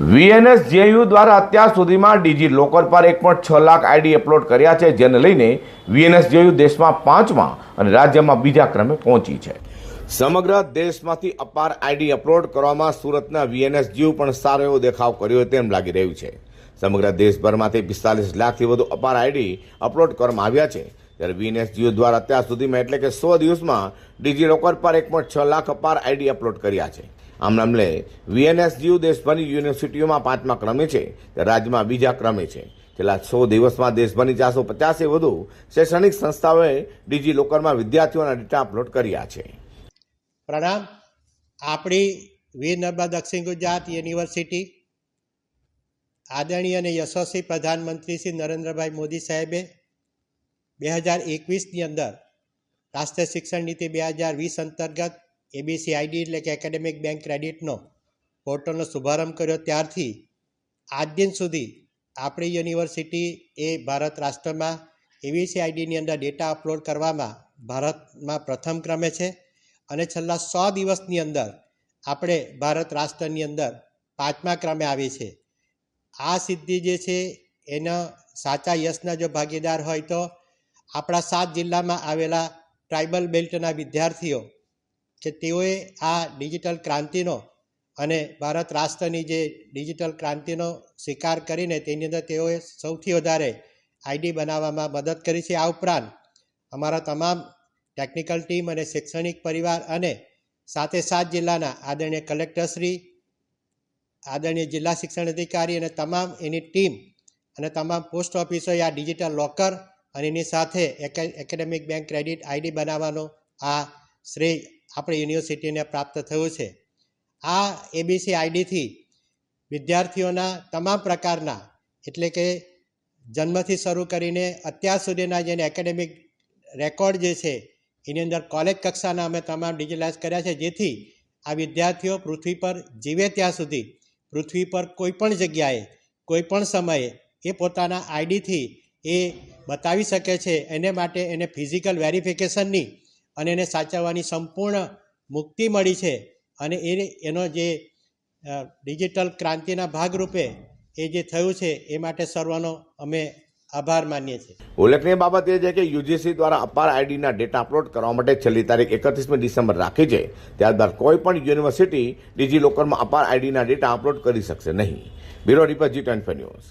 VNS JU દ્વારા અત્યાર સુધીમાં ડીજી લોકર પર એક પોઈન્ટ છ લાખ આઈડી અપલોડ કર્યા છે, જેને લઈને વીએનએસ જેયુ દેશમાં પાંચમા અને રાજ્યમાં બીજા ક્રમે પહોંચી છે. સમગ્ર દેશમાંથી અપાર આઈડી અપલોડ કરવામાં સુરતના વીએનએસ જીવ પણ સારો એવો દેખાવ કર્યો તેમ લાગી રહ્યું છે. સમગ્ર દેશભરમાંથી પિસ્તાલીસ લાખથી વધુ અપાર આઈડી અપલોડ કરવામાં આવ્યા છે. ત્યારે વીએનએસ જીઓ દ્વારા અત્યાર સુધીમાં એટલે કે સો દિવસમાં ડીજી લોકર પર એક પોઈન્ટ છ લાખ અપાર આઈડી અપલોડ કર્યા છે. નામલે વીએનએસ જીઓ દેશભરની યુનિવર્સિટીઓમાં પાંચમા ક્રમે છે તે રાજ્યમાં બીજા ક્રમે છે. છેલ્લા સો દિવસમાં દેશભરની ચારસો પચાસે વધુ શૈક્ષણિક સંસ્થાઓએ ડીજી લોકરમાં વિદ્યાર્થીઓના ડેટા અપલોડ કર્યા છે. પ્રણામ. આપણી વીર નર્મદા દક્ષિણ ગુજરાત યુનિવર્સિટી આદરણીય અને યશસ્વી પ્રધાનમંત્રી શ્રી નરેન્દ્રભાઈ મોદી સાહેબે બે હજાર એકવીસની અંદર રાષ્ટ્રીય શિક્ષણ નીતિ બે હજાર વીસ અંતર્ગત એબીસી આઈડી એટલે કે એકેડેમિક બેંક ક્રેડિટનો પોર્ટલનો શુભારંભ કર્યો ત્યારથી આજ દિન સુધી આપણી યુનિવર્સિટી એ ભારત રાષ્ટ્રમાં એબીસી આઈડીની અંદર ડેટા અપલોડ કરવામાં ભારતમાં પ્રથમ ક્રમે છે અને છેલ્લા સો દિવસની અંદર આપણે ભારત રાષ્ટ્રની અંદર પાંચમા ક્રમે આવી છે. આ સિદ્ધિ જે છે એના સાચા યશના જો ભાગીદાર હોય તો આપણા સાત જિલ્લામાં આવેલા ટ્રાઇબલ બેલ્ટના વિદ્યાર્થીઓ કે તેઓએ આ ડિજિટલ ક્રાંતિનો અને ભારત રાષ્ટ્રની જે ડિજિટલ ક્રાંતિનો સ્વીકાર કરીને તેની અંદર તેઓએ સૌથી વધારે આઈડી બનાવવામાં મદદ કરી છે. આ ઉપરાંત અમારા તમામ ટેકનિકલ ટીમ અને શૈક્ષણિક પરિવાર અને સાથે સાત જિલ્લાના આદરણીય કલેક્ટરશ્રી, આદરણીય જિલ્લા શિક્ષણ અધિકારી અને તમામ એની ટીમ અને તમામ પોસ્ટ ઓફિસોએ આ ડિજિટલ લોકર અને એની સાથે એકે- એકેડેમિક બેંક ક્રેડિટ આઈડી બનાવવાનો આ શ્રેય આપણી યુનિવર્સિટીને પ્રાપ્ત થયું છે. આ એબીસી આઈડીથી વિદ્યાર્થીઓના તમામ પ્રકારના એટલે કે જન્મથી શરૂ કરીને અત્યાર સુધીના જેને એકેડેમિક રેકોર્ડ જે છે, એની અંદર કોલેજ કક્ષાના અમે તમામ ડિજિટલાઇઝ કર્યા છે, જેથી આ વિદ્યાર્થીઓ પૃથ્વી પર જીવે ત્યાં સુધી, પૃથ્વી પર કોઈપણ જગ્યાએ, કોઈ પણ સમયે એ પોતાના આઈડીથી એ બતાવી શકે છે. એને માટે એને ફિઝિકલ વેરિફિકેશનની અને એને સાચવવાની સંપૂર્ણ મુક્તિ મળી છે. અને એ એનો જે ડિજિટલ ક્રાંતિના ભાગરૂપે એ જે થયું છે, એ માટે સર્વનો અમે આભાર માનીએ છીએ. ઉલ્લેખનીય બાબત એ છે કે યુજીસી દ્વારા અપાર આઈડીના ડેટા અપલોડ કરવા માટે છેલ્લી તારીખ એકત્રીસમી ડિસેમ્બર રાખી છે. ત્યારબાદ કોઈ પણ યુનિવર્સિટી ડિજિલોકરમાં અપાર આઈડીના ડેટા અપલોડ કરી શકશે નહીં. Bureau report G twenty news.